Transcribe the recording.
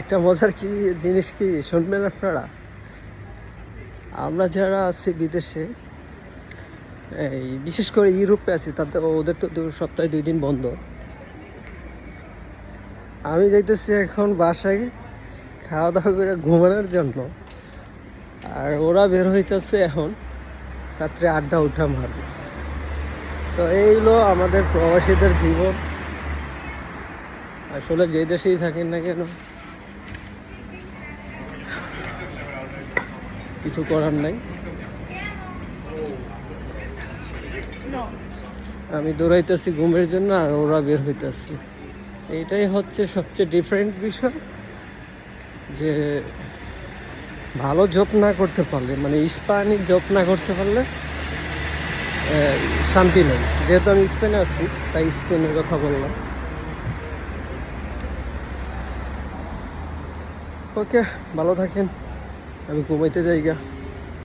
একটা মজার কি জিনিস কি শুনবেন আপনারা? আমরা যারা আছি বিদেশে, এই বিশেষ করে ইউরোপে আছি, তাতে ওদের তো সপ্তাহে দুই দিন বন্ধ। আমি যাইতেছি এখন বাসায় খাওয়া দাওয়া করে ঘুমানোর জন্য। আর ওরা বের হইতেছে এখন রাত্রে আড্ডা উঠা মারবে। তো এইগুলো আমাদের প্রবাসীদের জীবন। আসলে যে দেশেই থাকেন না কেন কিছু করার নাই। আমি দৌড়াইতেছি ঘুমের জন্য আর ওরা বের হইতেছে। এইটাই হচ্ছে সবচেয়ে ডিফারেন্ট বিষয় যে ভালো জব না করতে পারলে মানে স্পানি জব না করতে পারলে শান্তি নেই। যেহেতু আমি স্পেনে আছি, তাই স্পেনের কথা বললাম। ওকে, ভালো থাকেন। আমি ঘুমাইতে যাই গা।